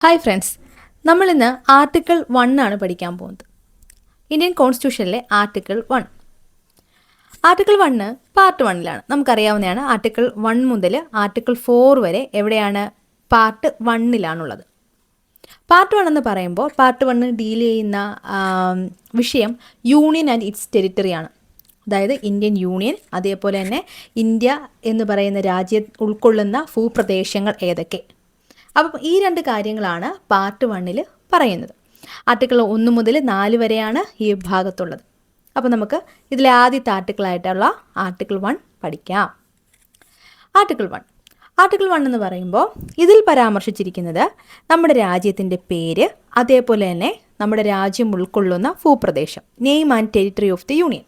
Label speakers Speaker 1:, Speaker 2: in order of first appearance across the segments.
Speaker 1: Hi friends നമ്മളിന്ന് article one ആണ് പഠിക്കാൻ പോകുന്നത്. Indian കോൺസ്റ്റിറ്റ്യൂഷനിലെ article one article one part വണ്ണിലാണ് നമുക്കറിയാവുന്നതാണ് ആർട്ടിക്കിൾ വൺ മുതൽ ആർട്ടിക്കിൾ ഫോർ വരെ എവിടെയാണ് പാർട്ട് വണ്ണിലാണുള്ളത് പാർട്ട് വൺ എന്ന് പറയുമ്പോൾ പാർട്ട് വണ്ണ് ഡീൽ ചെയ്യുന്ന വിഷയം യൂണിയൻ ആൻഡ് ഇറ്റ്സ് ടെറിട്ടറിയാണ് അതായത് ഇന്ത്യൻ യൂണിയൻ അതേപോലെ തന്നെ ഇന്ത്യ എന്ന് പറയുന്ന രാജ്യം ഉൾക്കൊള്ളുന്ന ഭൂപ്രദേശങ്ങൾ ഏതൊക്കെ. അപ്പം ഈ രണ്ട് കാര്യങ്ങളാണ് പാർട്ട് വണ്ണിൽ പറയുന്നത്. ആർട്ടിക്കിൾ ഒന്ന് മുതൽ നാല് വരെയാണ് ഈ ഭാഗത്തുള്ളത്. അപ്പോൾ നമുക്ക് ഇതിലെ ആദ്യത്തെ ആർട്ടിക്കിളായിട്ടുള്ള ആർട്ടിക്കിൾ വൺ പഠിക്കാം. ആർട്ടിക്കിൾ വൺ ആർട്ടിക്കിൾ വൺ എന്ന് പറയുമ്പോൾ ഇതിൽ പരാമർശിച്ചിരിക്കുന്നത് നമ്മുടെ രാജ്യത്തിന്റെ പേര് അതേപോലെ തന്നെ നമ്മുടെ രാജ്യം ഉൾക്കൊള്ളുന്ന ഭൂപ്രദേശം name and territory of the union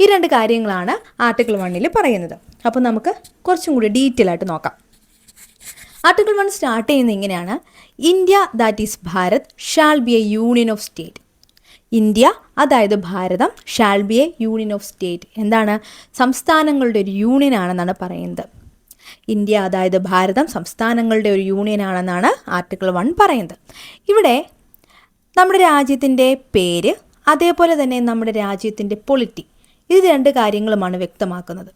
Speaker 1: ഈ രണ്ട് കാര്യങ്ങളാണ് ആർട്ടിക്കിൾ വണ്ണിൽ പറയുന്നത്. അപ്പോൾ നമുക്ക് കുറച്ചും കൂടി ഡീറ്റെയിൽ ആയിട്ട് നോക്കാം. ആർട്ടിക്കിൾ വൺ സ്റ്റാർട്ട് ചെയ്യുന്നത് ഇങ്ങനെയാണ് India that is Bharat shall be a union of state India അതായത് Bharatam shall be a union of state എന്താണ്? സംസ്ഥാനങ്ങളുടെ ഒരു യൂണിയൻ ആണെന്നാണ് പറയുന്നത്. ഇന്ത്യ അതായത് ഭാരതം സംസ്ഥാനങ്ങളുടെ ഒരു യൂണിയൻ ആണെന്നാണ് ആർട്ടിക്കിൾ വൺ പറയുന്നത്. ഇവിടെ നമ്മുടെ രാജ്യത്തിന്റെ പേര് അതേപോലെ തന്നെ നമ്മുടെ രാജ്യത്തിന്റെ പൊളിറ്റി ഇത് രണ്ട് കാര്യങ്ങളുമാണ് വ്യക്തമാക്കുന്നത്.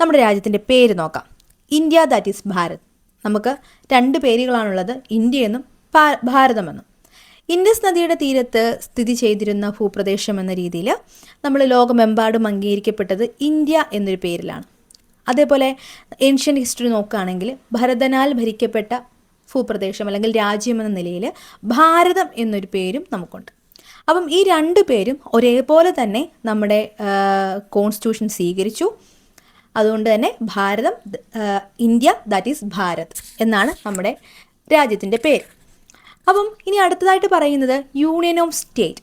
Speaker 1: നമ്മുടെ രാജ്യത്തിന്റെ പേര് നോക്കാം. ഇന്ത്യ ദാറ്റ് ഈസ് ഭാരത് നമുക്ക് രണ്ട് പേരുകളാണുള്ളത്. ഇന്ത്യയെന്നും ഭാരതമെന്നും. ഇൻഡസ് നദിയുടെ തീരത്ത് സ്ഥിതി ചെയ്തിരുന്ന ഭൂപ്രദേശം എന്ന രീതിയിൽ നമ്മൾ ലോകമെമ്പാടും അംഗീകരിക്കപ്പെട്ടത് ഇന്ത്യ എന്നൊരു പേരിലാണ്. അതേപോലെ ഏൻഷ്യൻ ഹിസ്റ്ററി നോക്കുകയാണെങ്കിൽ ഭരതനാൽ ഭരിക്കപ്പെട്ട ഭൂപ്രദേശം അല്ലെങ്കിൽ രാജ്യം എന്ന നിലയിൽ ഭാരതം എന്നൊരു പേരും നമുക്കുണ്ട്. അപ്പം ഈ രണ്ട് പേരും ഒരേപോലെ തന്നെ നമ്മുടെ കോൺസ്റ്റിറ്റ്യൂഷൻ സ്വീകരിച്ചു. അതുകൊണ്ട് തന്നെ Bharatam India that is Bharat എന്നാണ് നമ്മുടെ രാജ്യത്തിന്റെ പേര്. അപ്പം ഇനി അടുത്തതായിട്ട് പറയുന്നത് union of state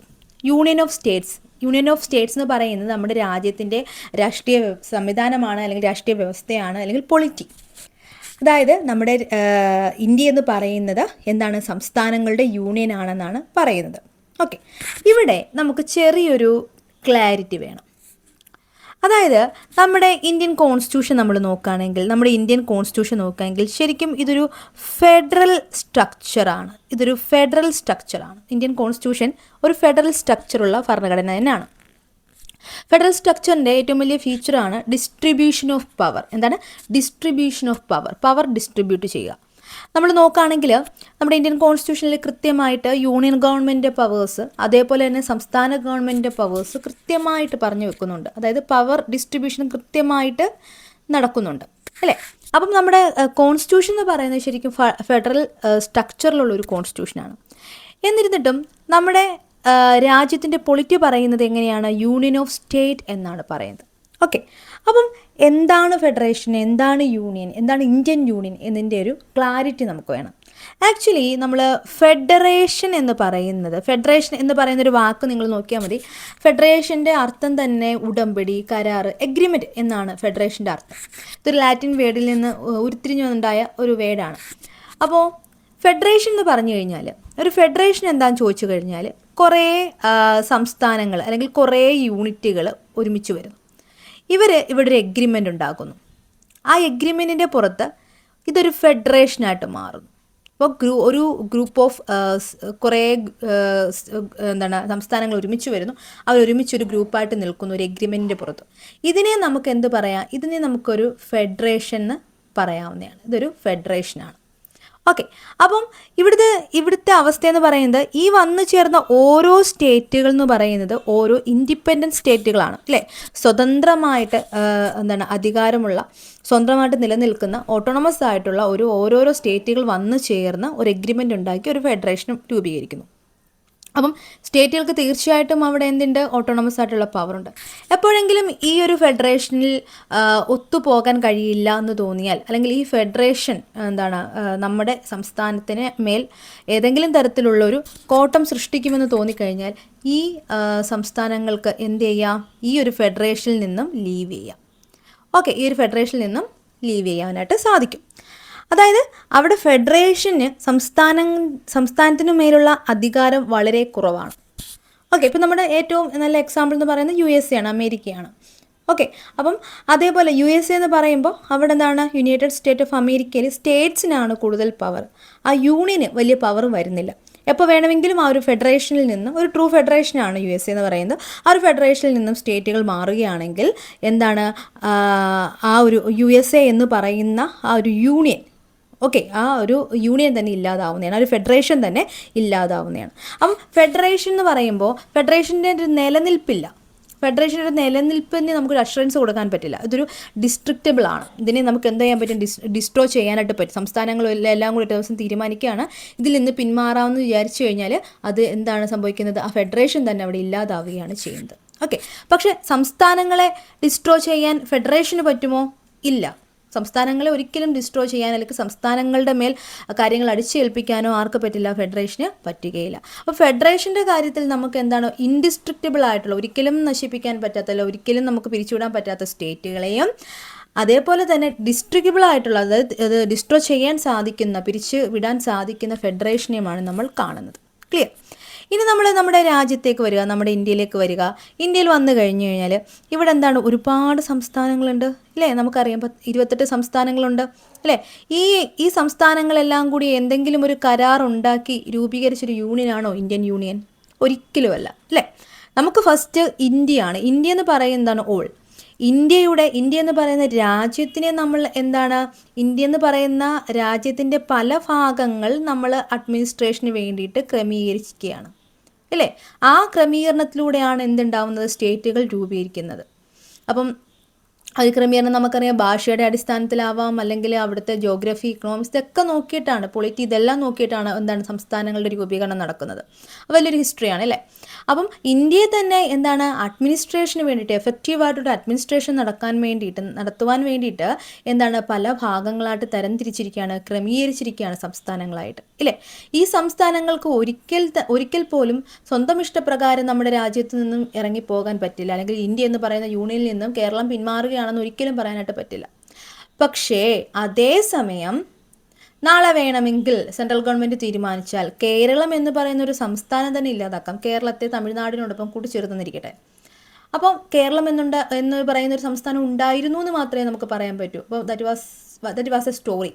Speaker 1: union of states union of states എന്ന് പറയുന്നത് നമ്മുടെ രാജ്യത്തിന്റെ രാഷ്ട്രീയ സംവിധാനമാണ് അല്ലെങ്കിൽ രാഷ്ട്രീയ വ്യവസ്ഥയാണ് അല്ലെങ്കിൽ പൊളിറ്റി അതായത് നമ്മുടെ ഇന്ത്യ എന്ന് പറയുന്നത് എന്താണ്? സംസ്ഥാനങ്ങളുടെ യൂണിയൻ ആണെന്നാണ് പറയുന്നത്. ഓക്കെ ഇവിടെ നമുക്ക് ചെറിയൊരു ക്ലാരിറ്റി വേണം. അതായത് നമ്മുടെ ഇന്ത്യൻ കോൺസ്റ്റിറ്റ്യൂഷൻ നമ്മൾ നോക്കുകയാണെങ്കിൽ നമ്മുടെ ഇന്ത്യൻ കോൺസ്റ്റിറ്റ്യൂഷൻ നോക്കുകയാണെങ്കിൽ ശരിക്കും ഇതൊരു ഫെഡറൽ സ്ട്രക്ചറാണ് ഇതൊരു ഫെഡറൽ സ്ട്രക്ചറാണ് ഇന്ത്യൻ കോൺസ്റ്റിറ്റ്യൂഷൻ ഒരു ഫെഡറൽ സ്ട്രക്ചറുള്ള ഭരണഘടന തന്നെയാണ്. ഫെഡറൽ സ്ട്രക്ചറിന്റെ ഏറ്റവും വലിയ ഫീച്ചറാണ് ഡിസ്ട്രിബ്യൂഷൻ ഓഫ് പവർ എന്താണ്? Distribution of power power distribute ചെയ്യുക. നമ്മൾ നോക്കുകയാണെങ്കിൽ നമ്മുടെ ഇന്ത്യൻ കോൺസ്റ്റിറ്റ്യൂഷനിൽ കൃത്യമായിട്ട് യൂണിയൻ ഗവൺമെന്റ് പവേഴ്സ് അതേപോലെ തന്നെ സംസ്ഥാന ഗവൺമെന്റ് പവേഴ്സ് കൃത്യമായിട്ട് പറഞ്ഞു വെക്കുന്നുണ്ട്. അതായത് പവർ ഡിസ്ട്രിബ്യൂഷൻ കൃത്യമായിട്ട് നടക്കുന്നുണ്ട്. അല്ലേ? അപ്പം നമ്മുടെ കോൺസ്റ്റിറ്റ്യൂഷൻ എന്ന് പറയുന്നത് ശരിക്കും ഫെഡറൽ സ്ട്രക്ചറിലുള്ള ഒരു കോൺസ്റ്റിറ്റ്യൂഷനാണ് എന്നിരുന്നിട്ടും നമ്മുടെ രാജ്യത്തിന്റെ പൊളിറ്റി പറയുന്നത് എങ്ങനെയാണ്? യൂണിയൻ ഓഫ് സ്റ്റേറ്റ് എന്നാണ് പറയുന്നത്. ഓക്കെ അപ്പം എന്താണ് ഫെഡറേഷൻ എന്താണ് യൂണിയൻ എന്താണ് ഇന്ത്യൻ യൂണിയൻ എന്നതിന്റെ ഒരു ക്ലാരിറ്റി നമുക്ക് വേണം. ആക്ച്വലി നമ്മൾ ഫെഡറേഷൻ എന്ന് പറയുന്നത് ഫെഡറേഷൻ എന്ന് പറയുന്ന ഒരു വാക്ക് നിങ്ങൾ നോക്കിയാൽ മതി. ഫെഡറേഷന്റെ അർത്ഥം തന്നെ ഉടമ്പടി കരാർ എഗ്രിമെന്റ് എന്നാണ് ഫെഡറേഷന്റെ അർത്ഥം. ഇതൊരു ലാറ്റിൻ വേർഡിൽ നിന്ന് ഉരുത്തിരിഞ്ഞു വന്നുണ്ടായ ഒരു വേർഡാണ്. അപ്പോൾ ഫെഡറേഷൻ എന്ന് പറഞ്ഞു കഴിഞ്ഞാൽ ഒരു ഫെഡറേഷൻ എന്താണെന്ന് ചോദിച്ചു കഴിഞ്ഞാൽ കുറേ സംസ്ഥാനങ്ങൾ അല്ലെങ്കിൽ കുറേ യൂണിറ്റുകൾ ഒരുമിച്ച് വരുന്നു. ഇവർ ഇവിടെ ഒരു എഗ്രിമെന്റ് ഉണ്ടാക്കുന്നു. ആ എഗ്രിമെന്റിന്റെ പുറത്ത് ഇതൊരു ഫെഡറേഷനായിട്ട് മാറുന്നു. അപ്പോൾ ഗ്രൂ ഒരു ഗ്രൂപ്പ് ഓഫ് കുറേ എന്താണ് സംസ്ഥാനങ്ങൾ ഒരുമിച്ച് വരുന്നു. അവർ ഒരുമിച്ച് ഒരു ഗ്രൂപ്പായിട്ട് നിൽക്കുന്നു ഒരു എഗ്രിമെന്റിന്റെ പുറത്ത്. ഇതിനെ നമുക്ക് എന്ത് പറയാം? ഇതിനെ നമുക്കൊരു ഫെഡറേഷൻ എന്ന് പറയാവുന്നതാണ്. ഇതൊരു ഫെഡറേഷനാണ് ഓക്കെ അപ്പം ഇവിടുത്തെ ഇവിടുത്തെ അവസ്ഥ എന്ന് പറയുന്നത് ഈ വന്നു ചേർന്ന ഓരോ സ്റ്റേറ്റുകൾ എന്ന് പറയുന്നത് ഓരോ ഇൻഡിപെൻഡന്റ് സ്റ്റേറ്റുകളാണ്. അല്ലേ? സ്വതന്ത്രമായിട്ട് എന്താണ് അധികാരമുള്ള സ്വന്തമായിട്ട് നിലനിൽക്കുന്ന ഓട്ടോണമസ് ആയിട്ടുള്ള ഒരു ഓരോരോ സ്റ്റേറ്റുകൾ വന്നു ചേർന്ന് ഒരു എഗ്രിമെന്റ് ഉണ്ടാക്കി ഒരു ഫെഡറേഷനും രൂപീകരിക്കുന്നു. അപ്പം സ്റ്റേറ്റുകൾക്ക് തീർച്ചയായിട്ടും അവിടെ എന്തുണ്ട്? ഓട്ടോണമസ് ആയിട്ടുള്ള പവറുണ്ട് എപ്പോഴെങ്കിലും ഈ ഒരു ഫെഡറേഷനിൽ ഒത്തുപോകാൻ കഴിയില്ല എന്ന് തോന്നിയാൽ അല്ലെങ്കിൽ ഈ ഫെഡറേഷൻ എന്താണ് നമ്മുടെ സംസ്ഥാനത്തിന് മേൽ ഏതെങ്കിലും തരത്തിലുള്ള ഒരു കോട്ടം സൃഷ്ടിക്കുമെന്ന് തോന്നിക്കഴിഞ്ഞാൽ ഈ സംസ്ഥാനങ്ങൾക്ക് എന്ത് ചെയ്യാം? ഈ ഒരു ഫെഡറേഷനിൽ നിന്നും ലീവ് ചെയ്യാം. ഓക്കെ ഈ ഒരു ഫെഡറേഷനിൽ നിന്നും ലീവ് ചെയ്യാനായിട്ട് സാധിക്കും. അതായത് അവിടെ ഫെഡറേഷന് സംസ്ഥാന സംസ്ഥാനത്തിനു മേലുള്ള അധികാരം വളരെ കുറവാണ്. ഓക്കെ ഇപ്പം നമ്മുടെ ഏറ്റവും നല്ല എക്സാമ്പിൾ എന്ന് പറയുന്നത് യു എസ് എ ആണ് അമേരിക്കയാണ്. ഓക്കെ അപ്പം അതേപോലെ യു എസ് എ എന്ന് പറയുമ്പോൾ അവിടെ എന്താണ്? യുണൈറ്റഡ് സ്റ്റേറ്റ് ഓഫ് അമേരിക്കയിൽ സ്റ്റേറ്റ്സിനാണ് കൂടുതൽ പവർ ആ യൂണിയന് വലിയ പവർ വരുന്നില്ല. എപ്പോൾ വേണമെങ്കിലും ആ ഒരു ഫെഡറേഷനിൽ നിന്നും ഒരു ട്രൂ ഫെഡറേഷനാണ് യു എസ് എന്ന് പറയുന്നത്. ആ ഒരു ഫെഡറേഷനിൽ നിന്നും സ്റ്റേറ്റുകൾ മാറുകയാണെങ്കിൽ എന്താണ്? ആ, ആ ഒരു യു എസ് എ എന്ന് പറയുന്ന ആ ഒരു യൂണിയൻ ഓക്കെ ആ ഒരു യൂണിയൻ തന്നെ ഇല്ലാതാവുന്നതാണ് ഒരു ഫെഡറേഷൻ തന്നെ ഇല്ലാതാവുന്നതാണ്. അപ്പം ഫെഡറേഷൻ എന്ന് പറയുമ്പോൾ ഫെഡറേഷന്റെ ഒരു നിലനിൽപ്പില്ല. ഫെഡറേഷന്റെ നിലനിൽപ്പിന് നമുക്കൊരു അഷുറൻസ് കൊടുക്കാൻ പറ്റില്ല. ഇതൊരു ഡിസ്ട്രിക്റ്റബിൾ ആണ് ഇതിനെ നമുക്ക് എന്ത് ചെയ്യാൻ പറ്റും? ഡിസ് ഡിസ്ട്രോ ചെയ്യാനായിട്ട് പറ്റും. സംസ്ഥാനങ്ങളും എല്ലാം കൂടി ദിവസം തീരുമാനിക്കുകയാണ്. ഇതിൽ നിന്ന് പിന്മാറാമെന്ന് വിചാരിച്ചു കഴിഞ്ഞാൽ അത് എന്താണ് സംഭവിക്കുന്നത്? ആ ഫെഡറേഷൻ തന്നെ അവിടെ ഇല്ലാതാവുകയാണ് ചെയ്യുന്നത്. ഓക്കെ പക്ഷേ സംസ്ഥാനങ്ങളെ ഡിസ്ട്രോ ചെയ്യാൻ ഫെഡറേഷന് പറ്റുമോ? ഇല്ല. സംസ്ഥാനങ്ങളെ ഒരിക്കലും ഡിസ്ട്രോ ചെയ്യാൻ അല്ലെങ്കിൽ സംസ്ഥാനങ്ങളുടെ മേൽ കാര്യങ്ങൾ അടിച്ചേൽപ്പിക്കാനോ ആർക്ക് പറ്റില്ല. ഫെഡറേഷന് പറ്റുകയില്ല. അപ്പോൾ ഫെഡറേഷന്റെ കാര്യത്തിൽ നമുക്ക് എന്താണ് ഇൻഡിസ്ട്രിക്റ്റബിൾ ആയിട്ടുള്ള ഒരിക്കലും നശിപ്പിക്കാൻ പറ്റാത്തല്ല ഒരിക്കലും നമുക്ക് പിരിച്ചുവിടാൻ പറ്റാത്ത സ്റ്റേറ്റുകളെയും അതേപോലെ തന്നെ ഡിസ്ട്രിക്റ്റബിൾ ആയിട്ടുള്ള അതായത് അത് ഡിസ്ട്രോ ചെയ്യാൻ സാധിക്കുന്ന പിരിച്ചു വിടാൻ സാധിക്കുന്ന ഫെഡറേഷനെയുമാണ് നമ്മൾ കാണുന്നത്. ക്ലിയർ ഇനി നമ്മൾ നമ്മുടെ രാജ്യത്തേക്ക് വരിക നമ്മുടെ ഇന്ത്യയിലേക്ക് വരിക. ഇന്ത്യയിൽ വന്നു കഴിഞ്ഞു കഴിഞ്ഞാൽ ഇവിടെ എന്താണ് ഒരുപാട് സംസ്ഥാനങ്ങളുണ്ട് അല്ലേ നമുക്കറിയാം പത്ത് ഇരുപത്തെട്ട് സംസ്ഥാനങ്ങളുണ്ട് അല്ലേ ഈ ഈ സംസ്ഥാനങ്ങളെല്ലാം കൂടി എന്തെങ്കിലും ഒരു കരാർ ഉണ്ടാക്കി രൂപീകരിച്ചൊരു യൂണിയനാണോ ഇന്ത്യൻ യൂണിയൻ? ഒരിക്കലുമല്ല അല്ലേ നമുക്ക് ഫസ്റ്റ് ഇന്ത്യയാണ്. ഇന്ത്യ എന്ന് പറയുന്നതാണ് ഓൾ ഇന്ത്യയുടെ ഇന്ത്യ എന്ന് പറയുന്ന രാജ്യത്തിനെ നമ്മൾ എന്താണ്? ഇന്ത്യ എന്ന് പറയുന്ന രാജ്യത്തിന്റെ പല ഭാഗങ്ങൾ നമ്മൾ അഡ്മിനിസ്ട്രേഷന് വേണ്ടിയിട്ട് ക്രമീകരിക്കുകയാണ് അല്ലേ? ആ ക്രമീകരണത്തിലൂടെയാണ് എന്തുണ്ടാവുന്നത്? സ്റ്റേറ്റുകൾ രൂപീകരിക്കുന്നത്. അപ്പം അത് ക്രമീകരണം നമുക്കറിയാം ഭാഷയുടെ അടിസ്ഥാനത്തിലാവാം അല്ലെങ്കിൽ അവിടുത്തെ ജോഗ്രഫി ഇക്കണോമിക്സ് ഇതൊക്കെ നോക്കിയിട്ടാണ് പൊളിറ്റി ഇതെല്ലാം നോക്കിയിട്ടാണ് എന്താണ് സംസ്ഥാനങ്ങളുടെ രൂപീകരണം നടക്കുന്നത്. വലിയൊരു ഹിസ്റ്ററിയാണ് അല്ലേ? അപ്പം ഇന്ത്യയെ തന്നെ എന്താണ് അഡ്മിനിസ്ട്രേഷന് വേണ്ടിയിട്ട് എഫക്റ്റീവായിട്ടൊരു അഡ്മിനിസ്ട്രേഷൻ നടക്കാൻ വേണ്ടിയിട്ട് നടത്തുവാൻ വേണ്ടിയിട്ട് എന്താണ് പല ഭാഗങ്ങളായിട്ട് തരംതിരിച്ചിരിക്കുകയാണ് ക്രമീകരിച്ചിരിക്കുകയാണ് സംസ്ഥാനങ്ങളായിട്ട്. ഇല്ലേ? ഈ സംസ്ഥാനങ്ങൾക്ക് ഒരിക്കൽ ഒരിക്കൽ പോലും സ്വന്തം ഇഷ്ടപ്രകാരം നമ്മുടെ രാജ്യത്ത് നിന്നും ഇറങ്ങിപ്പോകാൻ പറ്റില്ല. അല്ലെങ്കിൽ ഇന്ത്യ എന്ന് പറയുന്ന യൂണിയനിൽ നിന്നും കേരളം പിന്മാറുകയാണെന്ന് ഒരിക്കലും പറയാനായിട്ട് പറ്റില്ല. പക്ഷേ അതേസമയം നാളെ വേണമെങ്കിൽ സെൻട്രൽ ഗവൺമെന്റ് തീരുമാനിച്ചാൽ കേരളം എന്ന് പറയുന്ന ഒരു സംസ്ഥാനം തന്നെ ഇല്ലാതാക്കാം. കേരളത്തെ തമിഴ്നാടിനോടൊപ്പം കൂട്ടിച്ചേർത്തുന്നിരിക്കട്ടെ അപ്പം കേരളം എന്നുണ്ട എന്ന് പറയുന്ന ഒരു സംസ്ഥാനം ഉണ്ടായിരുന്നു എന്ന് മാത്രമേ നമുക്ക് പറയാൻ പറ്റൂ. അപ്പോൾ that was that was a story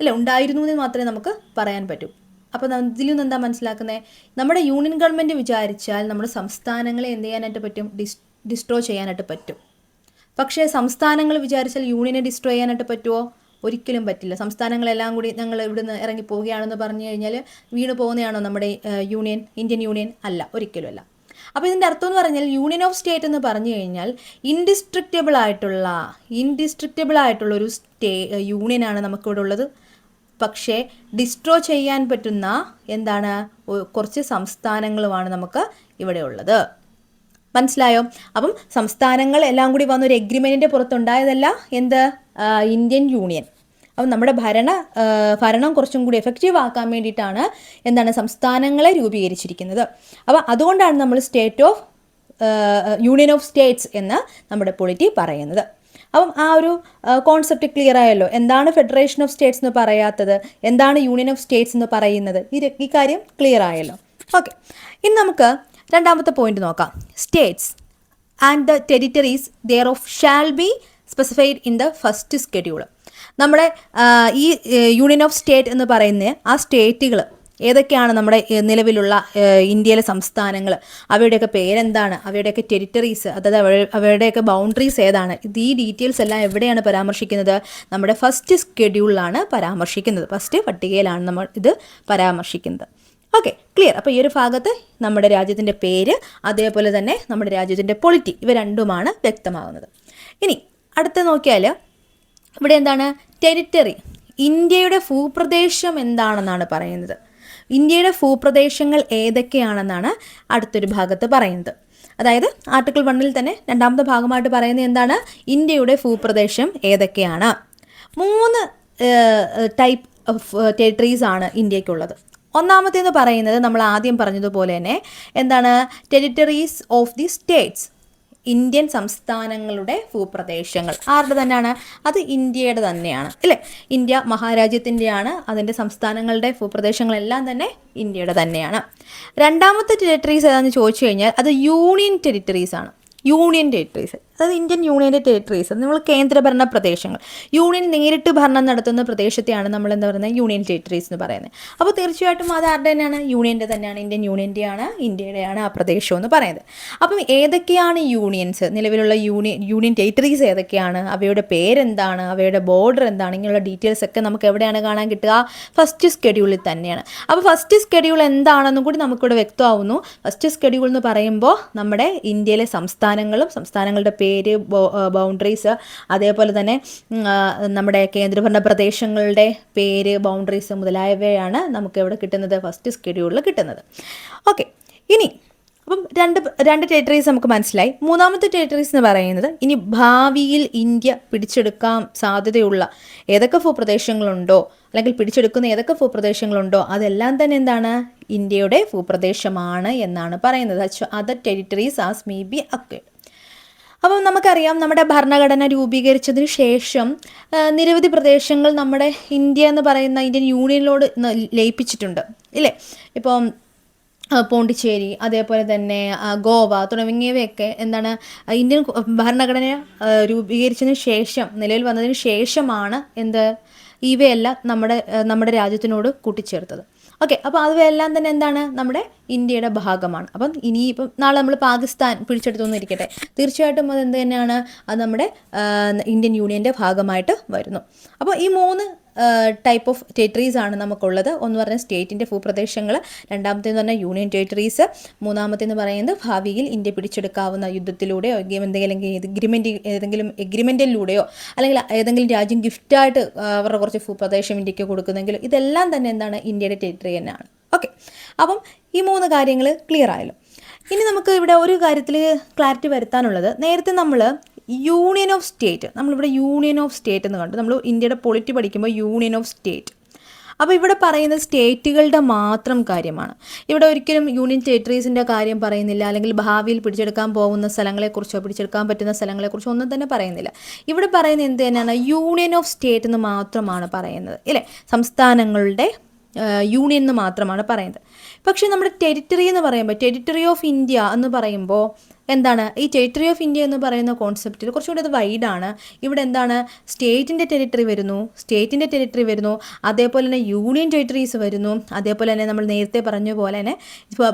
Speaker 1: അല്ലേ ഉണ്ടായിരുന്നു എന്ന് മാത്രമേ നമുക്ക് പറയാൻ പറ്റൂ. അപ്പോൾ ഇതിൽ നിന്ന് എന്താ മനസ്സിലാക്കുന്നത് നമ്മുടെ യൂണിയൻ ഗവൺമെന്റ് വിചാരിച്ചാൽ നമ്മുടെ സംസ്ഥാനങ്ങളെ എന്ത് ചെയ്യാനായിട്ട് പറ്റും? ഡിസ് ഡിസ്ട്രോ ചെയ്യാനായിട്ട് പറ്റും. പക്ഷേ സംസ്ഥാനങ്ങൾ വിചാരിച്ചാൽ യൂണിയനെ ഡിസ്ട്രോ ചെയ്യാനായിട്ട് പറ്റുമോ ഒരിക്കലും പറ്റില്ല. സംസ്ഥാനങ്ങളെല്ലാം കൂടി ഞങ്ങൾ ഇവിടുന്ന് ഇറങ്ങി പോവുകയാണെന്ന് പറഞ്ഞു കഴിഞ്ഞാൽ വീണ് പോകുന്നതാണോ നമ്മുടെ യൂണിയൻ ഇന്ത്യൻ യൂണിയൻ? അല്ല ഒരിക്കലും അല്ല അപ്പോൾ ഇതിന്റെ അർത്ഥം എന്ന് പറഞ്ഞാൽ യൂണിയൻ ഓഫ് സ്റ്റേറ്റ് എന്ന് പറഞ്ഞു കഴിഞ്ഞാൽ ഇൻഡിസ്ട്രിക്റ്റബിൾ ആയിട്ടുള്ള ഇൻഡിസ്ട്രിക്റ്റബിൾ ആയിട്ടുള്ള ഒരു സ്റ്റേ യൂണിയനാണ് നമുക്കിവിടെ ഉള്ളത്. പക്ഷേ ഡിസ്ട്രോ ചെയ്യാൻ പറ്റുന്ന എന്താണ് കുറച്ച് സംസ്ഥാനങ്ങളുമാണ് നമുക്ക് ഇവിടെ ഉള്ളത്. മനസ്സിലായോ? അപ്പം സംസ്ഥാനങ്ങൾ എല്ലാം കൂടി വന്ന ഒരു എഗ്രിമെന്റിന്റെ പുറത്തുണ്ടായതല്ല എന്ത്? Indian union. അപ്പം നമ്മുടെ ഭരണ ഭരണം കുറച്ചും കൂടി എഫക്റ്റീവ് ആക്കാൻ വേണ്ടിയിട്ടാണ് എന്താണ് സംസ്ഥാനങ്ങളെ രൂപീകരിച്ചിരിക്കുന്നത്. അപ്പോൾ അതുകൊണ്ടാണ് നമ്മൾ state of union of states എന്ന് നമ്മുടെ പൊളിറ്റി പറയുന്നത്. അപ്പം ആ ഒരു കോൺസെപ്റ്റ് ക്ലിയർ ആയല്ലോ. എന്താണ് ഫെഡറേഷൻ ഓഫ് സ്റ്റേറ്റ്സ് എന്ന് പറയാത്തത്? എന്താണ് യൂണിയൻ ഓഫ് സ്റ്റേറ്റ്സ് എന്ന് പറയുന്നത്? ഈ കാര്യം ക്ലിയർ ആയല്ലോ. ഓക്കെ ഇനി നമുക്ക് രണ്ടാമത്തെ പോയിന്റ് നോക്കാം. States and the territories there of shall be specified in the first schedule നമ്മുടെ ഈ യൂണിയൻ ഓഫ് സ്റ്റേറ്റ് എന്ന് പറയുന്ന ആ സ്റ്റേറ്റുകൾ ഏതൊക്കെയാണ് നമ്മുടെ നിലവിലുള്ള ഇന്ത്യയിലെ സംസ്ഥാനങ്ങൾ അവയുടെയൊക്കെ പേരെന്താണ്? അവയുടെയൊക്കെ ടെറിറ്ററീസ് അതായത് അവ- അവയുടെയൊക്കെ ബൗണ്ടറീസ് ഏതാണ്? ഈ ഡീറ്റെയിൽസ് എല്ലാം എവിടെയാണ് പരാമർശിക്കുന്നത്? നമ്മുടെ ഫസ്റ്റ് സ്കെഡ്യൂളിലാണ് പരാമർശിക്കുന്നത്. ഫസ്റ്റ് പട്ടികയിലാണ് നമ്മൾ ഇത് പരാമർശിക്കുന്നത്. ഓക്കെ ക്ലിയർ അപ്പോൾ ഈ ഒരു ഭാഗത്ത് നമ്മുടെ രാജ്യത്തിന്റെ പേര് അതേപോലെ തന്നെ നമ്മുടെ രാജ്യത്തിന്റെ പൊളിറ്റി ഇവ രണ്ടുമാണ് വ്യക്തമാകുന്നത് ഇനി അടുത്ത നോക്കിയാൽ ഇവിടെ എന്താണ്? ടെറിറ്ററി ഇന്ത്യയുടെ ഭൂപ്രദേശം എന്താണെന്നാണ് പറയുന്നത്. ഇന്ത്യയുടെ ഭൂപ്രദേശങ്ങൾ ഏതൊക്കെയാണെന്നാണ് അടുത്തൊരു ഭാഗത്ത് പറയുന്നത്. അതായത് ആർട്ടിക്കിൾ വണ്ണിൽ തന്നെ രണ്ടാമത്തെ ഭാഗമായിട്ട് പറയുന്നത് എന്താണ്? ഇന്ത്യയുടെ ഭൂപ്രദേശം ഏതൊക്കെയാണ്? മൂന്ന് ടൈപ്പ് ഓഫ് ടെറിട്ടറീസ് ആണ് ഇന്ത്യക്കുള്ളത്. ഒന്നാമത്തേന്ന് പറയുന്നത് നമ്മൾ ആദ്യം പറഞ്ഞതുപോലെ തന്നെ എന്താണ്? Territories of the states Indian സംസ്ഥാനങ്ങളുടെ ഭൂപ്രദേശങ്ങൾ. ആരുടെ തന്നെയാണ്? അത് ഇന്ത്യയുടെ തന്നെയാണ്. അല്ലേ ഇന്ത്യ മഹാരാജ്യത്തിന്റെയാണ്. അതിന്റെ സംസ്ഥാനങ്ങളുടെ ഭൂപ്രദേശങ്ങളെല്ലാം തന്നെ ഇന്ത്യയുടെ തന്നെയാണ്. രണ്ടാമത്തെ ടെറിട്ടറീസ് ഏതാണെന്ന് ചോദിച്ചു കഴിഞ്ഞാൽ അത് യൂണിയൻ ടെറിട്ടറീസ് ആണ്. യൂണിയൻ ടെറിട്ടറീസ് അതായത് ഇന്ത്യൻ യൂണിയന്റെ ടെറിട്ടറീസ് നമ്മൾ കേന്ദ്രഭരണ പ്രദേശങ്ങൾ. യൂണിയൻ നേരിട്ട് ഭരണം നടത്തുന്ന പ്രദേശത്തെയാണ് നമ്മൾ എന്താ പറയുന്നത്? യൂണിയൻ ടെറിട്ടറീസ് എന്ന് പറയുന്നത്. അപ്പോൾ തീർച്ചയായിട്ടും അത് ആരുടെ തന്നെയാണ്? യൂണിയന്റെ തന്നെയാണ്. ഇന്ത്യൻ യൂണിയന്റെയാണ് ഇന്ത്യയുടെയാണ് ആ പ്രദേശം എന്ന് പറയുന്നത്. അപ്പം ഏതൊക്കെയാണ് യൂണിയൻസ് നിലവിലുള്ള യൂണിയൻ യൂണിയൻ ടെറിട്ടറീസ് ഏതൊക്കെയാണ്? അവയുടെ പേരെന്താണ്? അവയുടെ ബോർഡർ എന്താണ്? ഇങ്ങനെയുള്ള ഡീറ്റെയിൽസ് ഒക്കെ നമുക്ക് എവിടെയാണ് കാണാൻ കിട്ടുക? ഫസ്റ്റ് സ്കെഡ്യൂളിൽ തന്നെയാണ്. അപ്പോൾ ഫസ്റ്റ് സ്കെഡ്യൂൾ എന്താണെന്നും കൂടി നമുക്കിവിടെ വ്യക്തമാവുന്നു. ഫസ്റ്റ് സ്കെഡ്യൂൾ എന്ന് പറയുമ്പോൾ നമ്മുടെ ഇന്ത്യയിലെ സംസ്ഥാനങ്ങളും സംസ്ഥാനങ്ങളുടെ പേര് ബൗണ്ടറീസ്. അതേപോലെ തന്നെ നമ്മുടെ കേന്ദ്രഭരണ പ്രദേശങ്ങളുടെ പേര് ബൗണ്ടറീസ് മുതലായവയാണ് നമുക്ക് ഇവിടെ കിട്ടുന്നത് ഫസ്റ്റ് സ്കെഡ്യൂളിൽ കിട്ടുന്നത്. ഓക്കെ ഇനി അപ്പം രണ്ട് രണ്ട് ടെറിട്ടറീസ് നമുക്ക് മനസ്സിലായി. മൂന്നാമത്തെ ടെറിട്ടറീസ് എന്ന് പറയുന്നത് ഇനി ഭാവിയിൽ ഇന്ത്യ പിടിച്ചെടുക്കാൻ സാധ്യതയുള്ള ഏതൊക്കെ ഭൂപ്രദേശങ്ങളുണ്ടോ അല്ലെങ്കിൽ പിടിച്ചെടുക്കുന്ന ഏതൊക്കെ ഭൂപ്രദേശങ്ങളുണ്ടോ അതെല്ലാം തന്നെ എന്താണ്? ഇന്ത്യയുടെ ഭൂപ്രദേശമാണ് എന്നാണ് പറയുന്നത്. Other territories as may be acquired അപ്പം നമുക്കറിയാം നമ്മുടെ ഭരണഘടന രൂപീകരിച്ചതിന് ശേഷം നിരവധി പ്രദേശങ്ങൾ നമ്മുടെ ഇന്ത്യ എന്ന് പറയുന്ന ഇന്ത്യൻ യൂണിയനിലോട് ലയിപ്പിച്ചിട്ടുണ്ട്. ഇല്ലേ? ഇപ്പം പോണ്ടിച്ചേരി അതേപോലെ തന്നെ ഗോവ തുടങ്ങിയവയൊക്കെ എന്താണ് ഇന്ത്യൻ ഭരണഘടന രൂപീകരിച്ചതിന് ശേഷം നിലവിൽ വന്നതിന് ശേഷമാണ് എന്ത് ഇവയെല്ലാം നമ്മുടെ നമ്മുടെ രാജ്യത്തിനോട് കൂട്ടിച്ചേർത്തത്. ഓക്കെ അപ്പോൾ അവയെല്ലാം തന്നെ എന്താണ്? നമ്മുടെ ഇന്ത്യയുടെ ഭാഗമാണ്. അപ്പം ഇനിയിപ്പം നാളെ നമ്മൾ പാകിസ്ഥാൻ പിടിച്ചെടുത്തൊന്നും ഇരിക്കട്ടെ. തീർച്ചയായിട്ടും അത് എന്ത് തന്നെയാണ്? അത് നമ്മുടെ ഇന്ത്യൻ യൂണിയന്റെ ഭാഗമായിട്ട് വരുന്നു. അപ്പോൾ ഈ മൂന്ന് ടൈപ്പ് ഓഫ് ടെറിട്ടറീസ് ആണ് നമുക്കുള്ളത്. ഒന്ന് പറഞ്ഞാൽ സ്റ്റേറ്റിന്റെ ഭൂപ്രദേശങ്ങൾ രണ്ടാമത്തേന്ന് പറഞ്ഞാൽ യൂണിയൻ ടെറിട്ടറീസ് മൂന്നാമത്തേന്ന് പറയുന്നത് ഭാവിയിൽ ഇന്ത്യ പിടിച്ചെടുക്കാവുന്ന യുദ്ധത്തിലൂടെയോ എന്തെങ്കിലും എഗ്രിമെന്റ് ഏതെങ്കിലും എഗ്രിമെന്റിലൂടെയോ അല്ലെങ്കിൽ ഏതെങ്കിലും രാജ്യം ഗിഫ്റ്റായിട്ട് അവരുടെ കുറച്ച് ഭൂപ്രദേശം ഇന്ത്യയ്ക്ക് കൊടുക്കുന്നെങ്കിലും ഇതെല്ലാം തന്നെ എന്താണ് ഇന്ത്യയുടെ ടെറിട്ടറി തന്നെയാണ്. ഓക്കെ അപ്പം ഈ മൂന്ന് കാര്യങ്ങൾ ക്ലിയർ ആയല്ലോ. ഇനി നമുക്ക് ഇവിടെ ഒരു കാര്യത്തിൽ ക്ലാരിറ്റി വരുത്താനുള്ളത്. നേരത്തെ നമ്മൾ യൂണിയൻ ഓഫ് സ്റ്റേറ്റ്. നമ്മളിവിടെ യൂണിയൻ ഓഫ് സ്റ്റേറ്റ് എന്ന് കണ്ടു. നമ്മൾ ഇന്ത്യയുടെ പൊളിറ്റി പഠിക്കുമ്പോൾ യൂണിയൻ ഓഫ് സ്റ്റേറ്റ്. അപ്പോൾ ഇവിടെ പറയുന്നത് സ്റ്റേറ്റുകളുടെ മാത്രം കാര്യമാണ്. ഇവിടെ ഒരിക്കലും യൂണിയൻ ടെറിട്ടറീസിന്റെ കാര്യം പറയുന്നില്ല. അല്ലെങ്കിൽ ഭാവിയിൽ പിടിച്ചെടുക്കാൻ പോകുന്ന സ്ഥലങ്ങളെക്കുറിച്ചോ പിടിച്ചെടുക്കാൻ പറ്റുന്ന സ്ഥലങ്ങളെക്കുറിച്ചോ ഒന്നും തന്നെ പറയുന്നില്ല. ഇവിടെ പറയുന്നത് എന്ത് തന്നെയാണ്? യൂണിയൻ ഓഫ് സ്റ്റേറ്റ് എന്ന് മാത്രമാണ് പറയുന്നത്. ഇല്ലേ? സംസ്ഥാനങ്ങളുടെ യൂണിയൻ എന്ന് മാത്രമാണ് പറയുന്നത്. പക്ഷേ നമ്മുടെ ടെരിട്ടറി എന്ന് പറയുമ്പോൾ ടെരിട്ടറി ഓഫ് ഇന്ത്യ എന്ന് പറയുമ്പോൾ എന്താണ് ഈ ടെറിട്ടറി ഓഫ് ഇന്ത്യ എന്ന് പറയുന്ന കോൺസെപ്റ്റിൽ കുറച്ചുകൂടി അത് വൈഡാണ് ഇവിടെ എന്താണ്? സ്റ്റേറ്റിന്റെ ടെറിട്ടറി വരുന്നു. സ്റ്റേറ്റിന്റെ ടെറിട്ടറി വരുന്നു. അതേപോലെ തന്നെ യൂണിയൻ ടെറിട്ടറീസ് വരുന്നു. അതേപോലെ തന്നെ നമ്മൾ നേരത്തെ പറഞ്ഞ പോലെ തന്നെ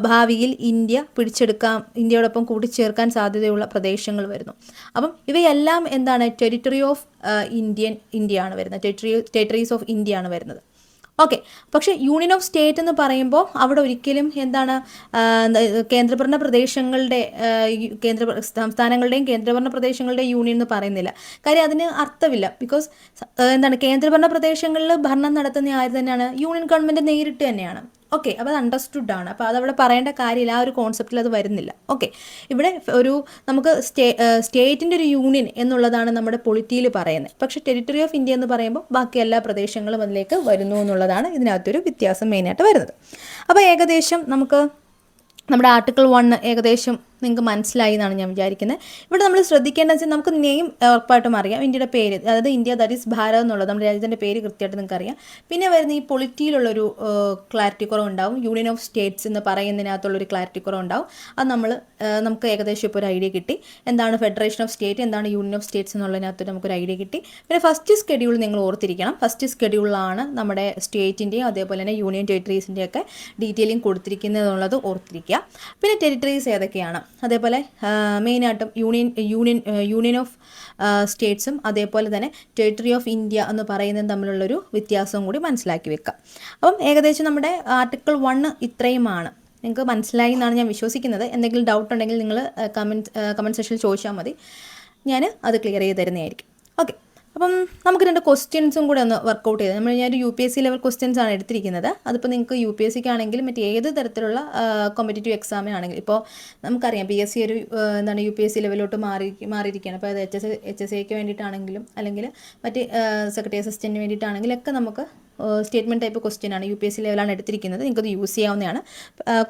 Speaker 1: ഭാവിയിൽ ഇന്ത്യ പിടിച്ചെടുക്കാൻ ഇന്ത്യയോടൊപ്പം കൂട്ടിച്ചേർക്കാൻ സാധ്യതയുള്ള പ്രദേശങ്ങൾ വരുന്നു. അപ്പം ഇവയെല്ലാം എന്താണ്? ടെറിട്ടറി ഓഫ് ഇന്ത്യൻ ഇന്ത്യയാണ് വരുന്നത്. ടെറിട്ടറി ടെറിട്ടറീസ് ഓഫ് ഇന്ത്യയാണ് വരുന്നത്. ഓക്കെ. പക്ഷേ യൂണിയൻ ഓഫ് സ്റ്റേറ്റ് എന്ന് പറയുമ്പോൾ അവിടെ ഒരിക്കലും എന്താണ് കേന്ദ്രഭരണ പ്രദേശങ്ങളുടെ കേന്ദ്ര സംസ്ഥാനങ്ങളുടെയും കേന്ദ്രഭരണ പ്രദേശങ്ങളുടെയും യൂണിയൻ എന്ന് പറയുന്നില്ല. കാര്യം അതിന് അർത്ഥമില്ല. ബിക്കോസ് എന്താണ് കേന്ദ്രഭരണ പ്രദേശങ്ങളിൽ ഭരണം നടത്തുന്ന ആര് തന്നെയാണ്? യൂണിയൻ ഗവൺമെന്റ് നേരിട്ട് തന്നെയാണ്. ഓക്കെ അപ്പോൾ അത് അണ്ടർസ്റ്റുഡ് ആണ്. അപ്പോൾ അതവിടെ പറയേണ്ട കാര്യമില്ല. ആ ഒരു കോൺസെപ്റ്റിൽ അത് വരുന്നില്ല. ഓക്കെ ഇവിടെ ഒരു നമുക്ക് സ്റ്റേ സ്റ്റേറ്റിന്റെ ഒരു യൂണിയൻ എന്നുള്ളതാണ് നമ്മുടെ പൊളിറ്റിയിൽ പറയുന്നത്. പക്ഷേ ടെറിട്ടറി ഓഫ് ഇന്ത്യ എന്ന് പറയുമ്പോൾ ബാക്കി എല്ലാ പ്രദേശങ്ങളും അതിലേക്ക് വരുന്നു എന്നുള്ളതാണ് ഇതിനകത്തൊരു വ്യത്യാസം മെയിനായിട്ട് വരുന്നത്. അപ്പോൾ ഏകദേശം നമുക്ക് നമ്മുടെ ആർട്ടിക്കിൾ വൺ ഏകദേശം നിങ്ങൾക്ക് മനസ്സിലായി എന്നാണ് ഞാൻ വിചാരിക്കുന്നത്. ഇവിടെ നമ്മൾ ശ്രദ്ധിക്കേണ്ടത് വെച്ചാൽ നമുക്ക് നെയിം ഉറപ്പായിട്ടും അറിയാം. ഇന്ത്യയുടെ പേര് അതായത് ഇന്ത്യ ദാറ്റ് ഈസ് ഭാരത് എന്നുള്ളത് നമ്മുടെ രാജ്യത്തിന്റെ പേര് കൃത്യമായിട്ട് നിങ്ങൾക്ക് അറിയാം. പിന്നെ വരുന്ന ഈ പൊളിറ്റിയിലുള്ളൊരു ക്ലാരിറ്റി കുറവുണ്ടാവും. യൂണിയൻ ഓഫ് സ്റ്റേറ്റ്സ് എന്ന് പറയുന്നതിനകത്തുള്ളൊരു ക്ലാരിറ്റി കുറവുണ്ടാവും. അത് നമ്മൾ നമുക്ക് ഏകദേശം ഇപ്പോൾ ഒരു ഐഡിയ കിട്ടി. എന്താണ് ഫെഡറേഷൻ ഓഫ് സ്റ്റേറ്റ് എന്താണ് യൂണിയൻ ഓഫ് സ്റ്റേറ്റ്സ് എന്നുള്ളതിനകത്ത് നമുക്കൊരു ഐഡിയ കിട്ടി. പിന്നെ ഫസ്റ്റ് സ്കെഡ്യൂൾ നിങ്ങൾ ഓർത്തിരിക്കണം. ഫസ്റ്റ് സ്കെഡ്യൂളിലാണ് നമ്മുടെ സ്റ്റേറ്റിന്റെയും അതേപോലെ തന്നെ യൂണിയൻ ടെറിട്ടറീസിന്റെയൊക്കെ ഡീറ്റെയിലിംഗ് കൊടുത്തിരിക്കുന്നത് എന്നുള്ളത് ഓർത്തിരിക്കുക. പിന്നെ ടെറിട്ടറീസ് ഏതൊക്കെയാണ്? അതേപോലെ മെയിനായിട്ടും യൂണിയൻ യൂണിയൻ യൂണിയൻ ഓഫ് സ്റ്റേറ്റ്സും അതേപോലെ തന്നെ ടെറിട്ടറി ഓഫ് ഇന്ത്യ എന്ന് പറയുന്നതും തമ്മിലുള്ളൊരു വ്യത്യാസവും കൂടി മനസ്സിലാക്കി വെക്കാം. അപ്പം ഏകദേശം നമ്മുടെ ആർട്ടിക്കിൾ വണ്ണ് ഇത്രയുമാണ്. നിങ്ങൾക്ക് മനസ്സിലായി എന്നാണ് ഞാൻ വിശ്വസിക്കുന്നത്. എന്തെങ്കിലും ഡൗട്ട് ഉണ്ടെങ്കിൽ നിങ്ങൾ കമന്റ് കമന്റ് സെക്ഷനിൽ ചോദിച്ചാൽ മതി. ഞാൻ അത് ക്ലിയർ ചെയ്ത് തരുന്നതായിരിക്കും. ഓക്കെ അപ്പം നമുക്ക് രണ്ട് ക്വസ്റ്റ്യൻസും കൂടെ ഒന്ന് വർക്കൗട്ട് ചെയ്ത് നമ്മൾ ഞാനൊരു U P S C level questions ആണ് എടുത്തിരിക്കുന്നത്. അതിപ്പോൾ നിങ്ങൾക്ക് യു പി എസ് സിക്ക് ആണെങ്കിലും മറ്റേ ഏത് തരത്തിലുള്ള കോമ്പറ്റേറ്റീവ് ആണെങ്കിലും. ഇപ്പോൾ നമുക്കറിയാം പി എസ് സി ഒരു എന്താണ് യു പി എസ് സി ലെവലിലോട്ട് മാറി മാറിയിരിക്കുകയാണ്. അപ്പോൾ അത് എച്ച് എസ് എച്ച് എസ് എക്ക് വേണ്ടിയിട്ടാണെങ്കിലും അല്ലെങ്കിൽ മറ്റ് സെക്രട്ടറി അസിസ്റ്റന്റിന് വേണ്ടിയിട്ടാണെങ്കിലും ഒക്കെ നമുക്ക് സ്റ്റേറ്റ്മെന്റ് ടൈപ്പ് ക്വസ്റ്റ്യൻ ആണ് യു പി എസ് സി ലെവലാണ് എടുത്തിരിക്കുന്നത് നിങ്ങൾക്കത് യൂസ് ചെയ്യാവുന്നതാണ്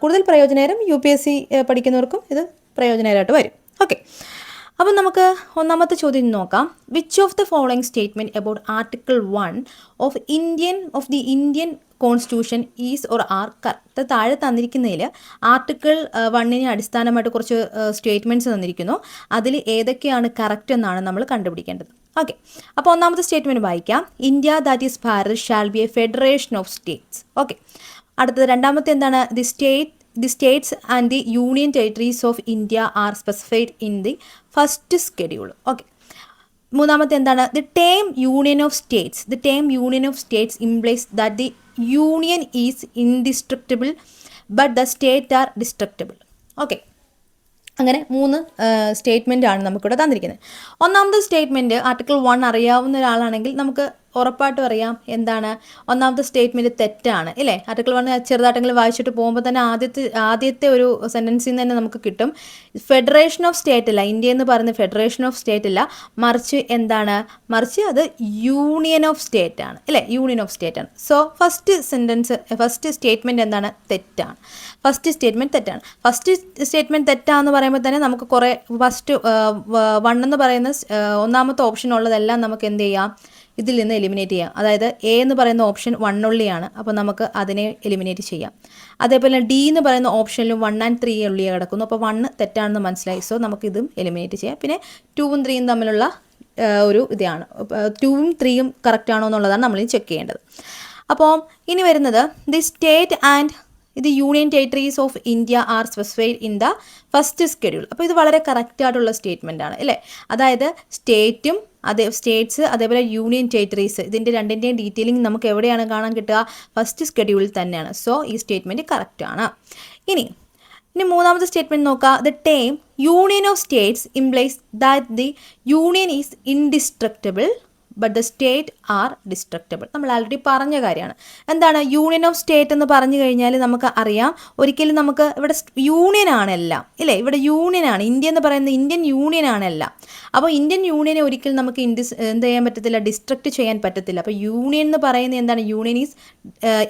Speaker 1: കൂടുതൽ പ്രയോജനകരം യു പി എസ് സി പഠിക്കുന്നവർക്കും ഇത് പ്രയോജനകരമായിട്ട് വരും. ഓക്കെ അപ്പം നമുക്ക് ഒന്നാമത്തെ ചോദ്യം നോക്കാം. Which of the following statement about article one of Indian of the Indian constitution is or are correct താഴെ തന്നിരിക്കുന്നതിൽ ആർട്ടിക്കിൾ വണ്ണിനെ അടിസ്ഥാനമായിട്ട് കുറച്ച് സ്റ്റേറ്റ്മെന്റ്സ് തന്നിരിക്കുന്നു. അതിൽ ഏതൊക്കെയാണ് കറക്റ്റ് എന്നാണ് നമ്മൾ കണ്ടുപിടിക്കേണ്ടത്. ഓക്കെ അപ്പോൾ ഒന്നാമത്തെ സ്റ്റേറ്റ്മെന്റ് വായിക്കാം. India that is Bharat shall be a federation of states okay അടുത്തത് രണ്ടാമത്തെ എന്താണ്? The state the states and the union territories of India are specified in the first schedule. Okay. മൂന്നാമത്തെ എന്താണ്? The term union of states the term union of states implies that the union is indestructible but the state are destructible okay. അങ്ങനെ മൂന്ന് statement ആണ് നമുക്കിവിടെ തന്നിരിക്കുന്നത്. ഒന്നാമത്തെ statement article one അറിയാവുന്ന ഒരാളാണെങ്കിൽ നമുക്ക് ഉറപ്പായിട്ടും അറിയാം എന്താണ് ഒന്നാമത്തെ സ്റ്റേറ്റ്മെന്റ് തെറ്റാണ് ഇല്ലേ? ആർട്ടിക്കിൾ വൺ ചെറുതായിട്ടെങ്കിലും വായിച്ചിട്ട് പോകുമ്പോൾ തന്നെ ആദ്യത്തെ ആദ്യത്തെ ഒരു സെന്റൻസിൽ നിന്ന് തന്നെ നമുക്ക് കിട്ടും. ഫെഡറേഷൻ ഓഫ് സ്റ്റേറ്റ് അല്ല ഇന്ത്യ എന്ന് പറയുന്ന ഫെഡറേഷൻ ഓഫ് സ്റ്റേറ്റ് അല്ല മറിച്ച് എന്താണ്? മറിച്ച് അത് യൂണിയൻ ഓഫ് സ്റ്റേറ്റ് ആണ് അല്ലേ യൂണിയൻ ഓഫ് സ്റ്റേറ്റ് ആണ്. So first sentence first statement എന്താണ്? തെറ്റാണ്. ഫസ്റ്റ് സ്റ്റേറ്റ്മെന്റ് തെറ്റാണ്. ഫസ്റ്റ് സ്റ്റേറ്റ്മെന്റ് തെറ്റാന്ന് പറയുമ്പോൾ തന്നെ നമുക്ക് കുറേ ഫസ്റ്റ് വൺ എന്ന് പറയുന്ന ഒന്നാമത്തെ ഓപ്ഷൻ ഉള്ളതെല്ലാം നമുക്ക് എന്ത് ചെയ്യാം? ഇതിൽ നിന്ന് എലിമിനേറ്റ് ചെയ്യാം. അതായത് എ എന്ന് പറയുന്ന ഓപ്ഷൻ വൺ ഉള്ളിയാണ് അപ്പോൾ നമുക്ക് അതിനെ എലിമിനേറ്റ് ചെയ്യാം. അതേപോലെ ഡി എന്ന് പറയുന്ന ഓപ്ഷനിലും വൺ ആൻഡ് ത്രീ ഉള്ളി കിടക്കുന്നു. അപ്പോൾ വണ്ണ് തെറ്റാണെന്ന് മനസ്സിലായി. സോ നമുക്ക് ഇതും എലിമിനേറ്റ് ചെയ്യാം. പിന്നെ ടൂവും ത്രീയും തമ്മിലുള്ള ഒരു ഇതാണ്. ടൂവും ത്രീയും കറക്റ്റ് ആണോ എന്നുള്ളതാണ് നമ്മൾ ചെക്ക് ചെയ്യേണ്ടത്. അപ്പോൾ ഇനി വരുന്നത് ദി സ്റ്റേറ്റ് ആൻഡ് ഇത് union territories of India are specified in the first schedule അപ്പോൾ ഇത് വളരെ കറക്റ്റ് ആയിട്ടുള്ള സ്റ്റേറ്റ്മെന്റ് ആണ് അല്ലേ? അതായത് സ്റ്റേറ്റും അതേ സ്റ്റേറ്റ്സ് അതേപോലെ യൂണിയൻ ടെറിട്ടറീസ് ഇതിന്റെ രണ്ടിന്റെയും ഡീറ്റെയിലിംഗ് നമുക്ക് എവിടെയാണ് കാണാൻ കിട്ടുക? ഫസ്റ്റ് സ്കെഡ്യൂളിൽ തന്നെയാണ്. സോ ഈ സ്റ്റേറ്റ്മെന്റ് കറക്റ്റ് ആണ്. ഇനി ഇനി മൂന്നാമത്തെ സ്റ്റേറ്റ്മെന്റ് നോക്കുക the term union of states implies that the union is indestructible but the state are destructible നമ്മൾ ആൾറെഡി പറഞ്ഞ കാര്യമാണ്. എന്താണ്? യൂണിയൻ ഓഫ് സ്റ്റേറ്റ് എന്ന് പറഞ്ഞു കഴിഞ്ഞാൽ നമുക്ക് അറിയാം. ഒരിക്കലും നമുക്ക് ഇവിടെ യൂണിയൻ ആണ് എല്ലാം. ഇല്ലേ? ഇവിടെ യൂണിയൻ ആണ്. ഇന്ത്യ എന്ന് പറയുന്നത് ഇന്ത്യൻ യൂണിയൻ ആണ് എല്ലാം. അപ്പോൾ ഇന്ത്യൻ യൂണിയനെ ഒരിക്കലും നമുക്ക് ഇൻഡിസ് എന്ത് ചെയ്യാൻ പറ്റത്തില്ല? ഡിസ്ട്രക്റ്റ് ചെയ്യാൻ പറ്റത്തില്ല. അപ്പോൾ യൂണിയൻ എന്ന് പറയുന്നത് എന്താണ്? യൂണിയൻ ഈസ്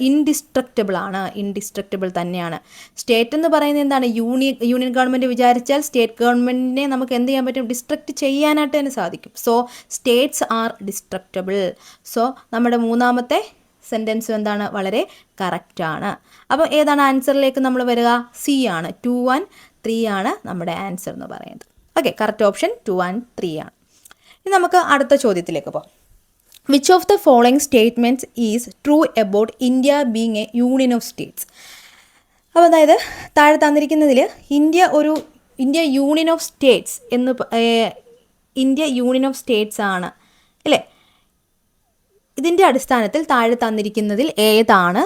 Speaker 1: ഇൻഡിസ്ട്രക്റ്റബിൾ ആണ്. ഇൻഡിസ്ട്രക്റ്റബിൾ തന്നെയാണ്. സ്റ്റേറ്റ് എന്ന് പറയുന്നത് എന്താണ്? യൂണിയൻ യൂണിയൻ ഗവൺമെന്റ് വിചാരിച്ചാൽ സ്റ്റേറ്റ് ഗവൺമെന്റിനെ നമുക്ക് എന്ത് ചെയ്യാൻ പറ്റും? ഡിസ്ട്രക്റ്റ് ചെയ്യാനായിട്ട് തന്നെ സാധിക്കും. So states are destructible so നമ്മുടെ മൂന്നാമത്തെ സെന്റൻസ് എന്താണ്? വളരെ കറക്റ്റാണ് അപ്പോൾ ഏതാണ് ആൻസറിലേക്ക് നമ്മൾ വരിക? സി ആണ്. ടു വൺ ത്രീ ആണ് നമ്മുടെ ആൻസർ എന്ന് പറയുന്നത്. Okay correct option two and three ആണ്. ഇനി നമുക്ക് അടുത്ത ചോദ്യത്തിലേക്ക് പോകാം. Which of the following statements is true about India being a union of states അപ്പോൾ അതായത് താഴെ തന്നിരിക്കുന്നതിൽ ഇന്ത്യ ഒരു ഇന്ത്യ യൂണിയൻ ഓഫ് സ്റ്റേറ്റ്സ് എന്ന് ഇന്ത്യ യൂണിയൻ ഓഫ് സ്റ്റേറ്റ്സ് ആണ്. അല്ലേ? ഇതിന്റെ അടിസ്ഥാനത്തിൽ താഴെ തന്നിരിക്കുന്നതിൽ ഏതാണ്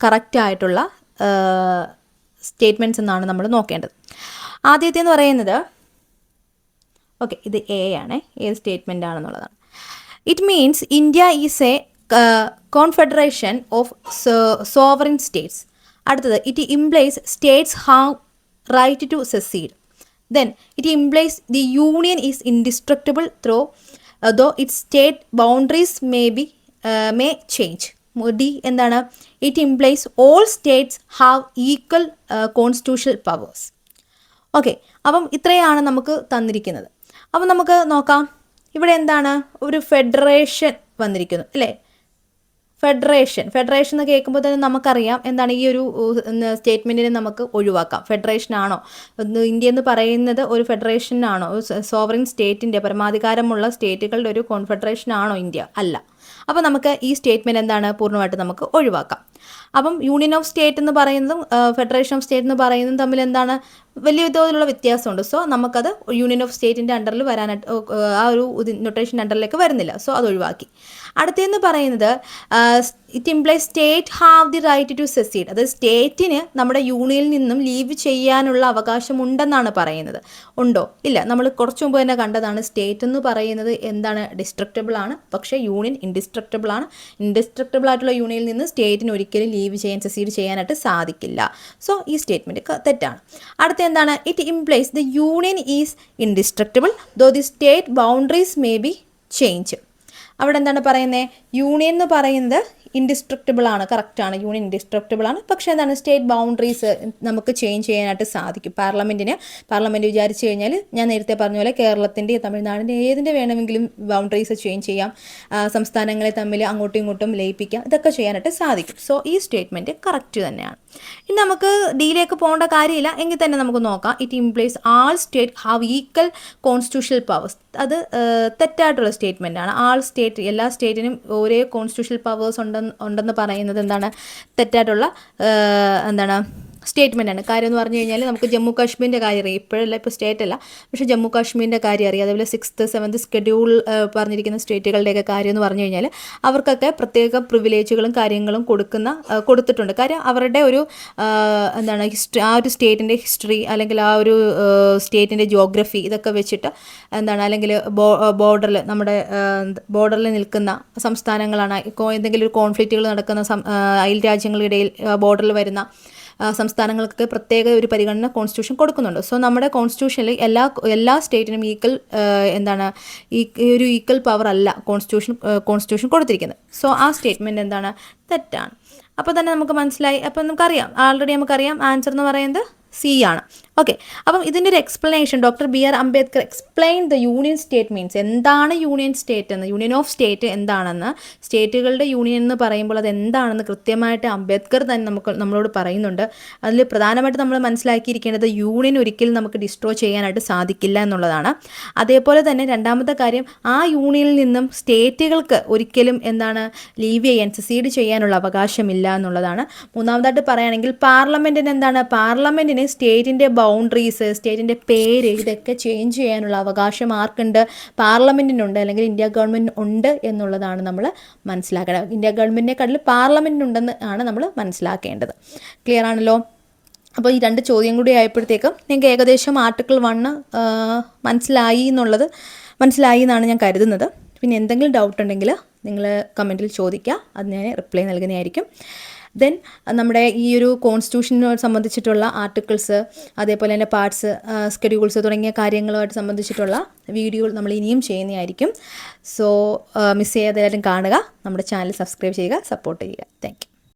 Speaker 1: കറക്റ്റായിട്ടുള്ള സ്റ്റേറ്റ്മെന്റ്സ് എന്നാണ് നമ്മൾ നോക്കേണ്ടത്. ആദ്യത്തെന്ന് പറയുന്നത് ഓക്കെ ഇത് എ ആണ്. ഏത് statement ആണെന്നുള്ളതാണ്. It means India is a confederation of sovereign states അടുത്തത് it implies states have right to secede then it implies the union is indestructible through though it state boundaries may be may changed എന്താണ്? It implies all states have equal constitutional powers okay അപ്പം ഇത്രയാണ് നമുക്ക് തന്നിരിക്കുന്നത്. അപ്പം നമുക്ക് നോക്കാം. ഇവിടെ എന്താണ്? ഒരു ഫെഡറേഷൻ വന്നിരിക്കുന്നു അല്ലേ? ഫെഡറേഷൻ. ഫെഡറേഷൻ എന്ന് കേൾക്കുമ്പോൾ തന്നെ നമുക്കറിയാം എന്താണ് ഈ ഒരു സ്റ്റേറ്റ്മെന്റിനെ നമുക്ക് ഒഴിവാക്കാം. ഫെഡറേഷൻ ആണോ? ഇന്ത്യ എന്ന് പറയുന്നത് ഒരു ഫെഡറേഷൻ ആണോ? സോവറിൻ സ്റ്റേറ്റിന്റെ പരമാധികാരമുള്ള സ്റ്റേറ്റുകളുടെ ഒരു കോൺഫെഡറേഷൻ ആണോ ഇന്ത്യ? അല്ല. അപ്പോൾ നമുക്ക് ഈ സ്റ്റേറ്റ്മെന്റ് എന്താണ്? പൂർണമായിട്ട് നമുക്ക് ഒഴിവാക്കാം. അപ്പം യൂണിയൻ ഓഫ് സ്റ്റേറ്റ് എന്ന് പറയുന്നതും ഫെഡറേഷൻ ഓഫ് സ്റ്റേറ്റ് എന്ന് പറയുന്നതും തമ്മിൽ എന്താണ്? വലിയ തോതിലുള്ള വ്യത്യാസമുണ്ട്. സോ നമുക്കത് യൂണിയൻ ഓഫ് സ്റ്റേറ്റിന്റെ അണ്ടറിൽ വരാനായിട്ട് ആ ഒരു നൊട്ടേഷൻ അണ്ടറിലേക്ക് വരുന്നില്ല. സോ അത് ഒഴിവാക്കി. അടുത്തതെന്ന് പറയുന്നത് it imply state have the right to secede അത് സ്റ്റേറ്റിന് നമ്മുടെ യൂണിയനിൽ നിന്നും ലീവ് ചെയ്യാനുള്ള അവകാശം ഉണ്ടെന്നാണ് പറയുന്നത്. ഉണ്ടോ? ഇല്ല. നമ്മൾ കുറച്ച് മുമ്പ് തന്നെ കണ്ടതാണ് സ്റ്റേറ്റ് എന്ന് പറയുന്നത് എന്താണ്? ഡിസ്ട്രക്റ്റബിൾ ആണ്. പക്ഷേ യൂണിയൻ ഇൻഡിസ്ട്രക്റ്റബിൾ ആണ്. ഇൻഡിസ്ട്രക്റ്റബിൾ ആയിട്ടുള്ള യൂണിയനിൽ നിന്ന് സ്റ്റേറ്റിന് ഒരിക്കലും ലീവ് ചെയ്യാൻ സെസീഡ് ചെയ്യാനായിട്ട് സാധിക്കില്ല. സോ ഈ സ്റ്റേറ്റ്മെന്റ് തെറ്റാണ്. അടുത്ത എന്താണ്? It implies the union is indestructible though the state boundaries may be change അവിടെ എന്താണ് പറയുന്നത് യൂണിയൻ എന്ന് പറയുന്നത് ഇൻഡിസ്ട്രക്റ്റബിൾ ആണ് കറക്റ്റാണ് യൂണിയൻ ഇൻഡിസ്ട്രക്റ്റബിൾ ആണ്. പക്ഷേ എന്താണ്? സ്റ്റേറ്റ് ബൗണ്ടറീസ് നമുക്ക് ചേഞ്ച് ചെയ്യാനായിട്ട് സാധിക്കും. പാർലമെന്റിന് പാർലമെന്റ് വിചാരിച്ചു കഴിഞ്ഞാൽ ഞാൻ നേരത്തെ പറഞ്ഞ പോലെ കേരളത്തിന്റെ തമിഴ്നാടിന്റെ ഏതിന്റെ വേണമെങ്കിലും ബൗണ്ടറീസ് ചേഞ്ച് ചെയ്യാം. സംസ്ഥാനങ്ങളെ തമ്മിൽ അങ്ങോട്ടും ഇങ്ങോട്ടും ലയിപ്പിക്കാം. ഇതൊക്കെ ചെയ്യാനായിട്ട് സാധിക്കും. സോ ഈ സ്റ്റേറ്റ്മെന്റ് കറക്റ്റ് തന്നെയാണ്. ഇനി നമുക്ക് ഡിയിലേക്ക് പോകേണ്ട കാര്യമില്ല. എങ്കിൽ തന്നെ നമുക്ക് നോക്കാം. It implies all state have equal constitutional powers അത് തെറ്റായിട്ടുള്ള സ്റ്റേറ്റ്മെന്റ് ആണ്. ആൾ സ്റ്റേറ്റ് എല്ലാ സ്റ്റേറ്റിനും ഒരേ കോൺസ്റ്റിറ്റ്യൂഷണൽ പവേഴ്സ് ഉണ്ടെന്ന് ഉണ്ടെന്ന് പറയുന്നത് എന്താണ്? തെറ്റായിട്ടുള്ള എന്താണ്? സ്റ്റേറ്റ്മെന്റ് ആണ്. കാര്യം എന്ന് പറഞ്ഞു കഴിഞ്ഞാൽ നമുക്ക് ജമ്മു കാശ്മീരിന്റെ കാര്യം അറിയാം. ഇപ്പോഴല്ല ഇപ്പോൾ സ്റ്റേറ്റ് അല്ല. പക്ഷേ ജമ്മു കാശ്മീരിന്റെ കാര്യം അറിയാം. അതേപോലെ സിക്സ്ത് സെവൻത്ത് സ്കെഡ്യൂൾ പറഞ്ഞിരിക്കുന്ന സ്റ്റേറ്റുകളുടെയൊക്കെ കാര്യം എന്ന് പറഞ്ഞു കഴിഞ്ഞാൽ അവർക്കൊക്കെ പ്രത്യേക പ്രിവിലേജുകളും കാര്യങ്ങളും കൊടുക്കുന്ന കൊടുത്തിട്ടുണ്ട്. കാര്യം അവരുടെ ഒരു എന്താണ് ഹിസ്റ്ററി ആ ഒരു സ്റ്റേറ്റിന്റെ ഹിസ്റ്ററി അല്ലെങ്കിൽ ആ ഒരു സ്റ്റേറ്റിന്റെ ജോഗ്രഫി ഇതൊക്കെ വെച്ചിട്ട് എന്താണ് അല്ലെങ്കിൽ ബോർഡറിൽ നമ്മുടെ ബോർഡറിൽ നിൽക്കുന്ന സംസ്ഥാനങ്ങളാണ്. എന്തെങ്കിലും ഒരു കോൺഫ്ലിക്റ്റുകൾ നടക്കുന്ന അയൽ ഇടയിൽ ബോർഡറിൽ വരുന്ന ആ, സംസ്ഥാനങ്ങൾക്ക് പ്രത്യേക ഒരു പരിഗണന കോൺസ്റ്റിറ്റ്യൂഷൻ കൊടുക്കുന്നുണ്ട്. സോ നമ്മുടെ കോൺസ്റ്റിറ്റ്യൂഷനിൽ എല്ലാ എല്ലാ സ്റ്റേറ്റിനും ഈക്വൽ എന്താണ് ഈ ഒരു ഈക്വൽ പവർ അല്ല കോൺസ്റ്റിറ്റ്യൂഷൻ കോൺസ്റ്റിറ്റ്യൂഷൻ കൊടുത്തിരിക്കുന്നത്. സോ ആ സ്റ്റേറ്റ്മെന്റ് എന്താണ്? തെറ്റാണ്. അപ്പോൾ തന്നെ നമുക്ക് മനസ്സിലായി. അപ്പോൾ നമുക്കറിയാം. ആൾറെഡി നമുക്കറിയാം. ആൻസർ എന്ന് പറയുന്നത് സി ആണ്. ഓക്കെ അപ്പം ഇതിന്റെ ഒരു explanation doctor B R Ambedkar explain the union state means എന്താണ് യൂണിയൻ സ്റ്റേറ്റ് എന്ന്? യൂണിയൻ ഓഫ് സ്റ്റേറ്റ് എന്താണെന്ന്? സ്റ്റേറ്റുകളുടെ യൂണിയൻ എന്ന് പറയുമ്പോൾ അത് എന്താണെന്ന് കൃത്യമായിട്ട് അംബേദ്കർ തന്നെ നമുക്ക് നമ്മളോട് പറയുന്നുണ്ട്. അതിൽ പ്രധാനമായിട്ട് നമ്മൾ മനസ്സിലാക്കിയിരിക്കേണ്ടത് യൂണിയൻ ഒരിക്കലും നമുക്ക് ഡിസ്ട്രോ ചെയ്യാനായിട്ട് സാധിക്കില്ല എന്നുള്ളതാണ്. അതേപോലെ തന്നെ രണ്ടാമത്തെ കാര്യം ആ യൂണിയനിൽ നിന്നും സ്റ്റേറ്റുകൾക്ക് ഒരിക്കലും എന്താണ് ലീവ് ചെയ്യാൻ സെസീഡ് ചെയ്യാനുള്ള അവകാശമില്ല എന്നുള്ളതാണ്. മൂന്നാമതായിട്ട് പറയുകയാണെങ്കിൽ പാർലമെന്റിന് എന്താണ്? പാർലമെന്റിന് സ്റ്റേറ്റിന്റെ ബൗണ്ടറീസ് സ്റ്റേറ്റിന്റെ പേര് ഇതൊക്കെ ചേഞ്ച് ചെയ്യാനുള്ള അവകാശം ആർക്കുണ്ട്? പാർലമെന്റിനുണ്ട് അല്ലെങ്കിൽ ഇന്ത്യ ഗവൺമെന്റ് ഉണ്ട് എന്നുള്ളതാണ് നമ്മൾ മനസ്സിലാക്കേണ്ടത്. ഇന്ത്യ ഗവൺമെന്റിനെക്കാട്ടിൽ പാർലമെന്റിനുണ്ടെന്ന് ആണ് നമ്മൾ മനസ്സിലാക്കേണ്ടത്. ക്ലിയർ ആണല്ലോ? അപ്പോൾ ഈ രണ്ട് ചോദ്യം കൂടി ആയപ്പോഴത്തേക്കും നിങ്ങൾക്ക് ഏകദേശം ആർട്ടിക്കിൾ വണ്ണ് മനസ്സിലായി എന്നുള്ളത് മനസ്സിലായി എന്നാണ് ഞാൻ കരുതുന്നത്. പിന്നെ എന്തെങ്കിലും ഡൗട്ട് ഉണ്ടെങ്കിൽ നിങ്ങൾ കമന്റിൽ ചോദിക്കുക. അത് ഞാൻ റിപ്ലൈ നൽകുന്നതായിരിക്കും. ദെൻ നമ്മുടെ ഈ ഒരു കോൺസ്റ്റിറ്റ്യൂഷനോട് സംബന്ധിച്ചിട്ടുള്ള ആർട്ടിക്കിൾസ് അതേപോലെ തന്നെ പാർട്സ് സ്കെഡ്യൂൾസ് തുടങ്ങിയ കാര്യങ്ങളുമായിട്ട് സംബന്ധിച്ചിട്ടുള്ള വീഡിയോ നമ്മൾ ഇനിയും ചെയ്യുന്നതായിരിക്കും. സോ മിസ് ചെയ്യാതെ എല്ലാവരും കാണുക. നമ്മുടെ ചാനൽ സബ്സ്ക്രൈബ് ചെയ്യുക സപ്പോർട്ട് ചെയ്യുക. താങ്ക്